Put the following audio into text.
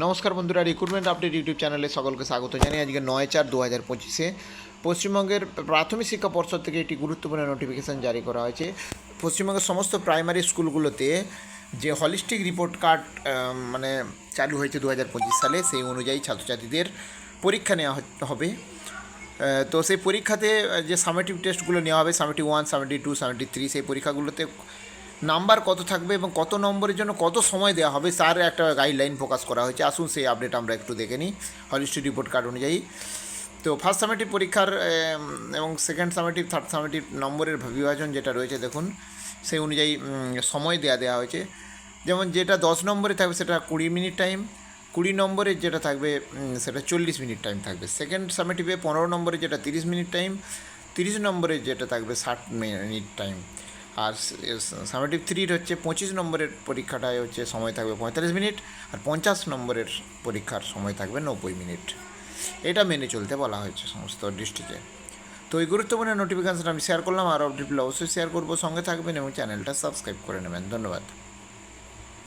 নমস্কার বন্ধুরা recruitment update YouTube চ্যানেলে সকলকে স্বাগত জানাই আজকে নয় চার দু হাজার পঁচিশে পশ্চিমবঙ্গের প্রাথমিক শিক্ষা পর্ষদ থেকে একটি গুরুত্বপূর্ণ নোটিফিকেশান জারি করা হয়েছে। পশ্চিমবঙ্গের সমস্ত প্রাইমারি স্কুলগুলোতে যে হলিস্টিক রিপোর্ট কার্ড মানে চালু হয়েছে দু হাজার পঁচিশ সালে, সেই অনুযায়ী ছাত্রছাত্রীদের পরীক্ষা নেওয়া হবে। তো সেই পরীক্ষাতে যে সামেটিভ টেস্টগুলো নেওয়া হবে summative one summative two summative three সেই পরীক্ষাগুলোতে নাম্বার কত থাকবে এবং কত নম্বরের জন্য কত সময় দেওয়া হবে তার একটা গাইডলাইন ফোকাস করা হয়েছে। আসুন সেই আপডেট আমরা একটু দেখে নিই হলিস্টিক রিপোর্ট কার্ড অনুযায়ী। তো ফার্স্ট সামেটিভ পরীক্ষার এবং সেকেন্ড সামেটিভ থার্ড সামেটিভ নম্বরের বিভাজন যেটা রয়েছে দেখুন, সেই অনুযায়ী সময় দেওয়া দেওয়া হয়েছে। যেমন যেটা দশ নম্বরে থাকবে সেটা কুড়ি মিনিট টাইম কুড়ি নম্বরের যেটা থাকবে সেটা চল্লিশ মিনিট টাইম থাকবে। সেকেন্ড সামেটিভে পনেরো নম্বরে যেটা তিরিশ মিনিট টাইম তিরিশ নম্বরে যেটা থাকবে ষাট মিনিট টাইম আর সামেটিভ থ্রির হচ্ছে পঁচিশ নম্বরের পরীক্ষাটায় হচ্ছে সময় থাকবে পঁয়তাল্লিশ মিনিট আর পঞ্চাশ নম্বরের পরীক্ষার সময় থাকবে নব্বই মিনিট। এটা মেনে চলতে বলা হয়েছে সমস্ত ডিস্ট্রিক্টে তো এই গুরুত্বপূর্ণ নোটিফিকেশান আমি শেয়ার করলাম আর আপডেটগুলো অবশ্যই শেয়ার করব। সঙ্গে থাকবেন এবং চ্যানেলটা সাবস্ক্রাইব করে নেবেন। ধন্যবাদ।